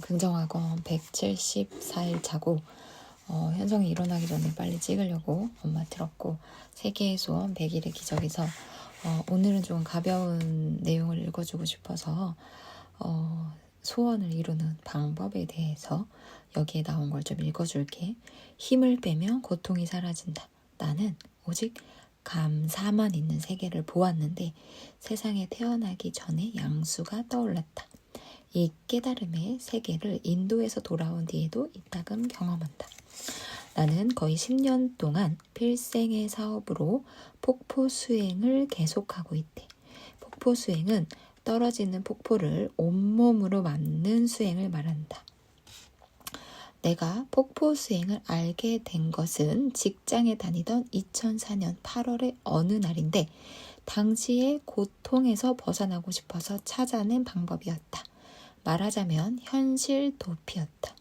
긍정학원 174일 차고 어, 현정이 일어나기 전에 빨리 찍으려고 엄마 들었고 세계의 소원 100일의 기적에서 어, 오늘은 좀 가벼운 내용을 읽어주고 싶어서 어, 소원을 이루는 방법에 대해서 여기에 나온 걸 좀 읽어줄게. 힘을 빼면 고통이 사라진다. 나는 오직 감사만 있는 세계를 보았는데 세상에 태어나기 전에 양수가 떠올랐다. 이 깨달음의 세계를 인도에서 돌아온 뒤에도 이따금 경험한다. 나는 거의 10년 동안 필생의 사업으로 폭포 수행을 계속하고 있대. 폭포 수행은 떨어지는 폭포를 온몸으로 맞는 수행을 말한다. 내가 폭포 수행을 알게 된 것은 직장에 다니던 2004년 8월의 어느 날인데 당시의 고통에서 벗어나고 싶어서 찾아낸 방법이었다. 말하자면 현실 도피였다.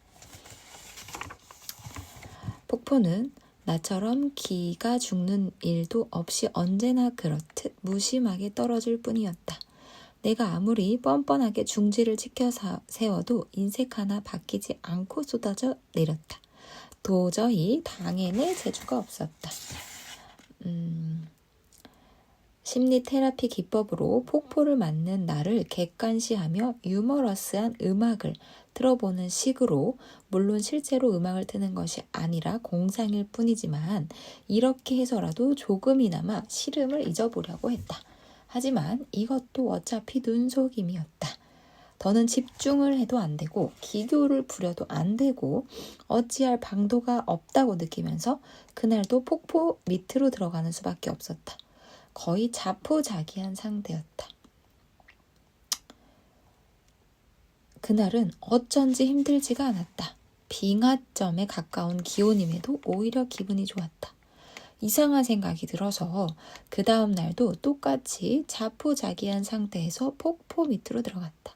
폭포는 나처럼 기가 죽는 일도 없이 언제나 그렇듯 무심하게 떨어질 뿐이었다. 내가 아무리 뻔뻔하게 중지를 지켜 사- 세워도 인색 하나 바뀌지 않고 쏟아져 내렸다. 도저히 당해낼 재주가 없었다. 음, 심리 테라피 기법으로 폭포를 맞는 나를 객관시하며 유머러스한 음악을 틀어보는 식으로 물론 실제로 음악을 트는 것이 아니라 공상일 뿐이지만 이렇게 해서라도 조금이나마 시름을 잊어보려고 했다. 하지만 이것도 어차피 눈속임이었다. 더는 집중을 해도 안 되고 기교를 부려도 안 되고 어찌할 방도가 없다고 느끼면서 그날도 폭포 밑으로 들어가는 수밖에 없었다. 거의 자포자기한 상태였다. 그날은 어쩐지 힘들지가 않았다. 빙하점에 가까운 기온임에도 오히려 기분이 좋았다. 이상한 생각이 들어서 그 다음 날도 똑같이 자포자기한 상태에서 폭포 밑으로 들어갔다.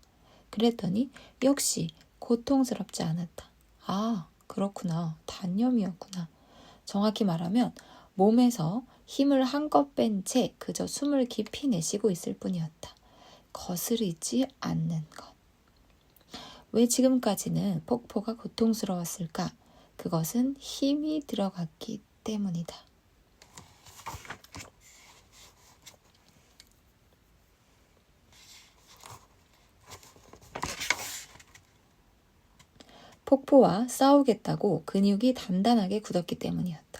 그랬더니 역시 고통스럽지 않았다. 아, 그렇구나. 단념이었구나. 정확히 말하면 몸에서 힘을 한껏 뺀 채 그저 숨을 깊이 내쉬고 있을 뿐이었다. 거스르지 않는 것. 왜 지금까지는 폭포가 고통스러웠을까? 그것은 힘이 들어갔기 때문이다. 폭포와 싸우겠다고 근육이 단단하게 굳었기 때문이었다.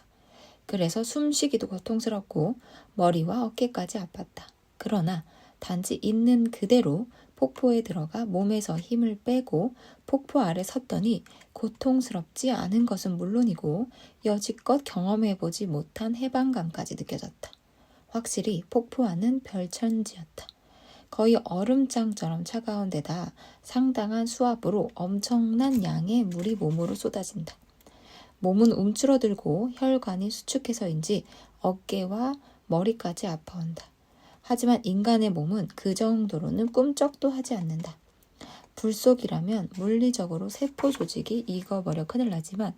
그래서 숨쉬기도 고통스럽고 머리와 어깨까지 아팠다. 그러나 단지 있는 그대로 폭포에 들어가 몸에서 힘을 빼고 폭포 아래 섰더니 고통스럽지 않은 것은 물론이고 여지껏 경험해보지 못한 해방감까지 느껴졌다. 확실히 폭포 안은 별천지였다. 거의 얼음장처럼 차가운 데다 상당한 수압으로 엄청난 양의 물이 몸으로 쏟아진다. 몸은 움츠러들고 혈관이 수축해서인지 어깨와 머리까지 아파온다. 하지만 인간의 몸은 그 정도로는 꿈쩍도 하지 않는다. 불 속이라면 물리적으로 세포 조직이 익어버려 큰일 나지만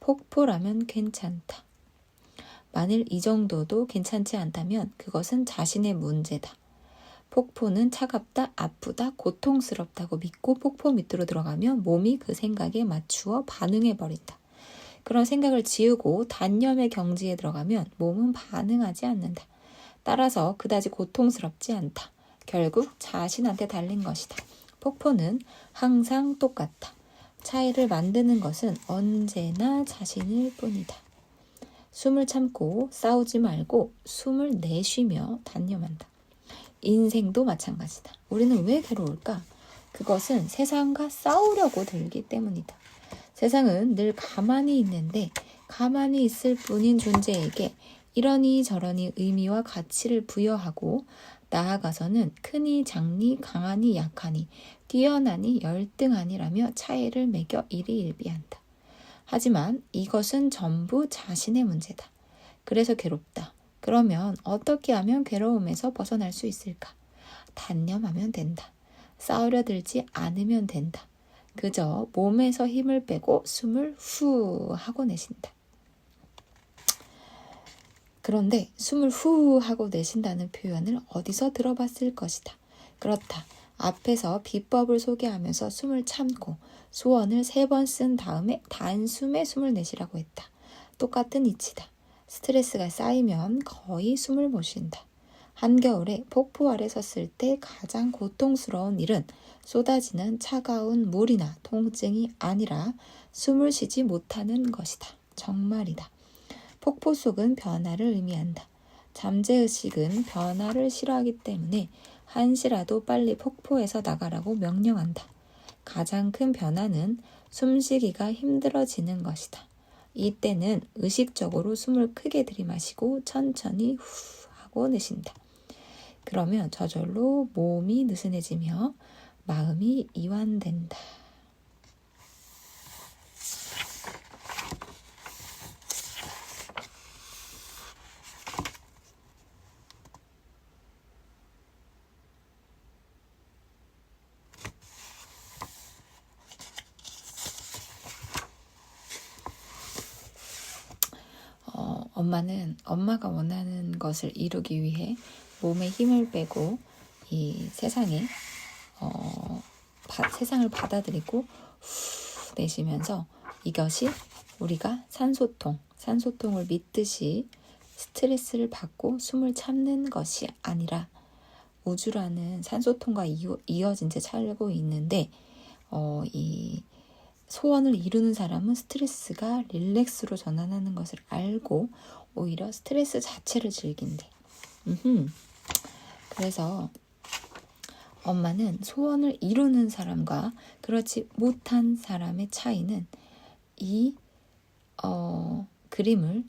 폭포라면 괜찮다. 만일 이 정도도 괜찮지 않다면 그것은 자신의 문제다. 폭포는 차갑다, 아프다, 고통스럽다고 믿고 폭포 밑으로 들어가면 몸이 그 생각에 맞추어 반응해 버린다. 그런 생각을 지우고 단념의 경지에 들어가면 몸은 반응하지 않는다. 따라서 그다지 고통스럽지 않다. 결국 자신한테 달린 것이다. 폭포는 항상 똑같다. 차이를 만드는 것은 언제나 자신일 뿐이다. 숨을 참고 싸우지 말고 숨을 내쉬며 단념한다. 인생도 마찬가지다. 우리는 왜 괴로울까? 그것은 세상과 싸우려고 들기 때문이다. 세상은 늘 가만히 있는데 가만히 있을 뿐인 존재에게 이러니 저러니 의미와 가치를 부여하고 나아가서는 크니 작니 강하니 약하니 뛰어나니 열등하니라며 차이를 매겨 일희일비한다. 하지만 이것은 전부 자신의 문제다. 그래서 괴롭다. 그러면 어떻게 하면 괴로움에서 벗어날 수 있을까? 단념하면 된다. 싸우려 들지 않으면 된다. 그저 몸에서 힘을 빼고 숨을 후 하고 내쉰다. 그런데 숨을 후 하고 내쉰다는 표현을 어디서 들어봤을 것이다. 그렇다. 앞에서 비법을 소개하면서 숨을 참고 소원을 세 번 쓴 다음에 단숨에 숨을 내쉬라고 했다. 똑같은 이치다. 스트레스가 쌓이면 거의 숨을 못 쉰다. 한겨울에 폭포 아래 섰을 때 가장 고통스러운 일은 쏟아지는 차가운 물이나 통증이 아니라 숨을 쉬지 못하는 것이다. 정말이다. 폭포 속은 변화를 의미한다. 잠재의식은 변화를 싫어하기 때문에 한시라도 빨리 폭포에서 나가라고 명령한다. 가장 큰 변화는 숨쉬기가 힘들어지는 것이다. 이때는 의식적으로 숨을 크게 들이마시고 천천히 후 하고 내쉰다. 그러면 저절로 몸이 느슨해지며 마음이 이완된다. 엄마는 엄마가 원하는 것을 이루기 위해 몸에 힘을 빼고 이 세상에 어, 바, 세상을 받아들이고 후 내쉬면서 이것이 우리가 산소통, 산소통을 믿듯이 스트레스를 받고 숨을 참는 것이 아니라 우주라는 산소통과 이어, 이어진 채 살고 있는데 어, 이 소원을 이루는 사람은 스트레스가 릴렉스로 전환하는 것을 알고 오히려 스트레스 자체를 즐긴대. 음흠. 그래서 엄마는 소원을 이루는 사람과 그렇지 못한 사람의 차이는 이 어, 그림을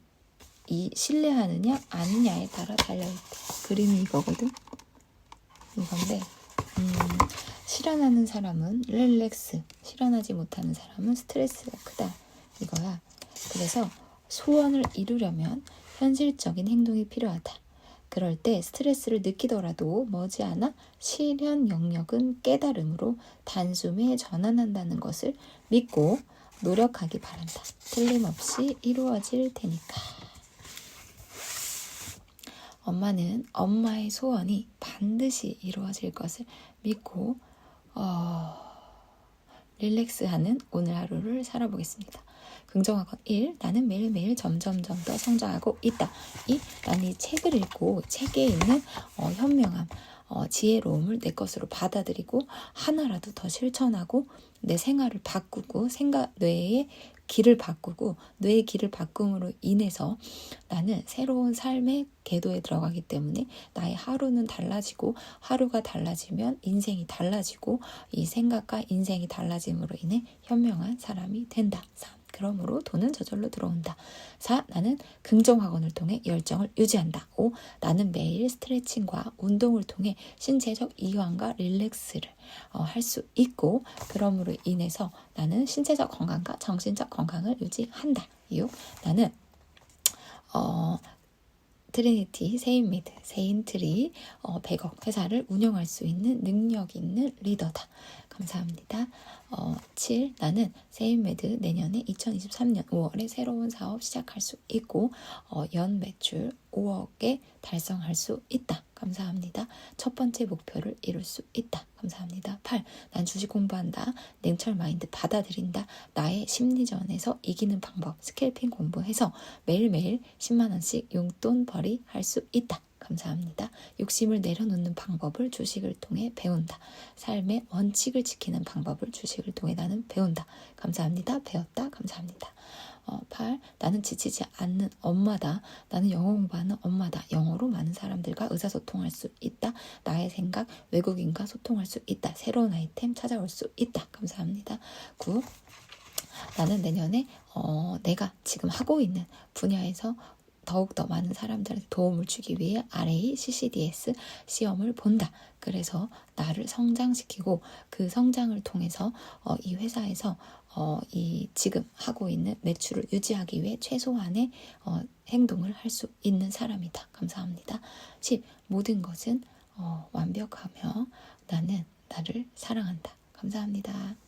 이 신뢰하느냐 아니냐에 따라 달려있대. 그림이 이거거든. 이건데 음, 실현하는 사람은 릴렉스, 실현하지 못하는 사람은 스트레스가 크다. 이거야. 그래서 소원을 이루려면 현실적인 행동이 필요하다. 그럴 때 스트레스를 느끼더라도 머지않아 실현 영역은 깨달음으로 단숨에 전환한다는 것을 믿고 노력하기 바란다. 틀림없이 이루어질 테니까. 엄마는 엄마의 소원이 반드시 이루어질 것을 믿고 어, 릴렉스하는 오늘 하루를 살아보겠습니다. 긍정학원 1. 나는 매일매일 점점점 더 성장하고 있다. 2. 나는 이 책을 읽고 책에 있는 어, 현명함, 어, 지혜로움을 내 것으로 받아들이고 하나라도 더 실천하고 내 생활을 바꾸고 생각 뇌의 길을 바꾸고 뇌의 길을 바꿈으로 인해서 나는 새로운 삶의 궤도에 들어가기 때문에 나의 하루는 달라지고 하루가 달라지면 인생이 달라지고 이 생각과 인생이 달라짐으로 인해 현명한 사람이 된다. 3. 그러므로 돈은 저절로 들어온다. 4. 나는 긍정 학원을 통해 열정을 유지한다. 5. 나는 매일 스트레칭과 운동을 통해 신체적 이완과 릴렉스를 어, 할 수 있고 그러므로 인해서 나는 신체적 건강과 정신적 건강을 유지한다. 6. 나는 어, 트리니티, 세인미드, 세인트리 어, 100억 회사를 운영할 수 있는 능력 있는 리더다. 감사합니다. 어, 7. 나는 세인메드 내년에 2023년 5월에 새로운 사업 시작할 수 있고 어, 연 매출 5억에 달성할 수 있다. 감사합니다. 첫 번째 목표를 이룰 수 있다. 감사합니다. 8. 난 주식 공부한다. 냉철 마인드 받아들인다. 나의 심리전에서 이기는 방법 스캘핑 공부해서 매일매일 10만원씩 용돈 벌이 할 수 있다. 감사합니다. 욕심을 내려놓는 방법을 주식을 통해 배운다. 삶의 원칙을 지키는 방법을 주식을 통해 나는 배운다. 감사합니다. 배웠다. 감사합니다. 어, 8. 나는 지치지 않는 엄마다. 나는 영어 공부하는 엄마다. 영어로 많은 사람들과 의사소통할 수 있다. 나의 생각, 외국인과 소통할 수 있다. 새로운 아이템 찾아올 수 있다. 감사합니다. 9. 나는 내년에 어, 내가 지금 하고 있는 분야에서 더욱더 많은 사람들한테 도움을 주기 위해 RA, CCDS 시험을 본다. 그래서 나를 성장시키고 그 성장을 통해서 어, 이 회사에서 어, 이 지금 하고 있는 매출을 유지하기 위해 최소한의 어, 행동을 할 수 있는 사람이다. 감사합니다. 10. 모든 것은 어, 완벽하며 나는 나를 사랑한다. 감사합니다.